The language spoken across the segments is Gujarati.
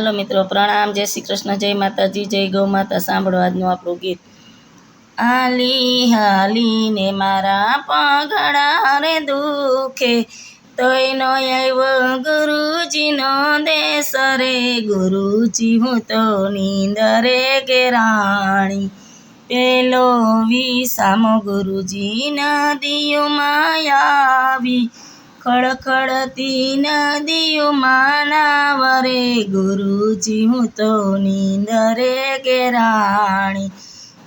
હાલો મિત્રો, પ્રણામ. જય શ્રી કૃષ્ણ, જય માતાજી, જય ગૌ માતા. સાંભળો આજનું આપણું ગીત. હાલી, હાલીને મારા પગડા રે દુખે. તોય નો આવ્યો ગુરુજીનો દેશ રે. ગુરુજી, હું તો નીંદરે કે રાણી. પેલો વિસામો ગુરુજી નદીઓમાં આવી. ખડખડતી નદીઓમાં નાવરે ગુરુજી, હું તો નીંદરે કે રાણી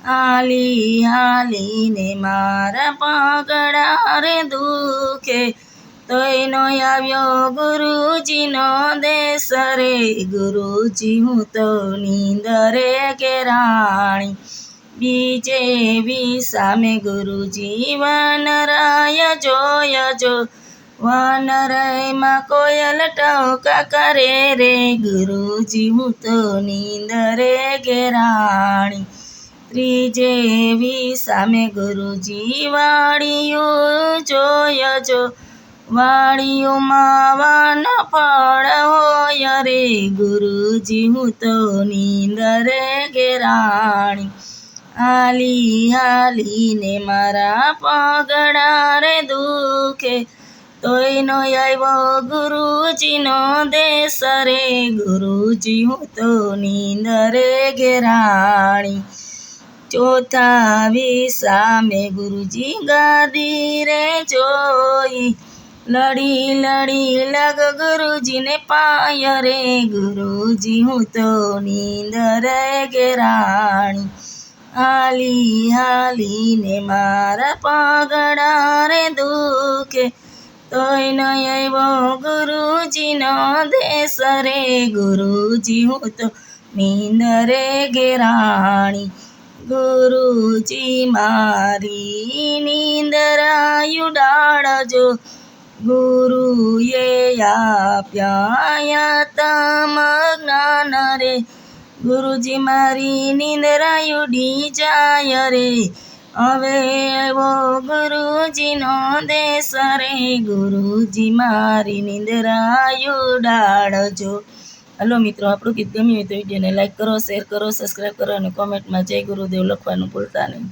હાલી હાલીને મારા પગડા રે દુખે. તોય નો આવ્યો ગુરુજીનો દેશ રે ગુરુજી, હું તો નીંદરે કે રાણી બીજે સામે ગુરુજી વનરાય જોય જો. વનરાયમાં કોયલ ટોકા કરે રે, ગુરુજી હું તો નીંદરે ઘેરાણી. ત્રીજેવી ત્રીજે વિસામે ગુરુજી વાળીયું જોય જો. વાળીઓમાં વાન ફળ હોય રે, ગુરુજી હું તો નીંદરે ઘેરાણી. હાલી હાલીને મારા પગડા રે દુખે તોય નો આવ્યો ગુરુજીનો દેશ રે. ગુરુજી, હું તો નીંદરે ઘેરાણી. ચોથા વિસામે ગુરુજી ગાદી રે જોઈ. લડી લડી, લગ ગુરુજીને પાય રે. ગુરુજી, હું તો નીંદરે ઘેરાણી. હાલી, હાલીને મારા પાગડા રે દુખે. તોય નહીં આવ્યો ગુરુજીનો દેશ રે ગુરુજી હું તો મીન રે ગેરાણી. ગુરુજી મારી નીંદરાયુ ડાળજો, ગુરુએ આપ્યા તમ જ્ઞાન રે ગુરુજી મારી નિંદરાયુ ડી જાય રે હવે એવો ગુરુજીનો દેશ રે ગુરુજી મારી નિંદરાયુ ડાળજો. હલો મિત્રો, આપણું ગીત ગમ્યું હોય તો વિડીયોને લાઈક કરો, શેર કરો, સબસ્ક્રાઈબ કરો અને કોમેન્ટમાં જય ગુરુદેવ લખવાનું ભૂલતા નહીં.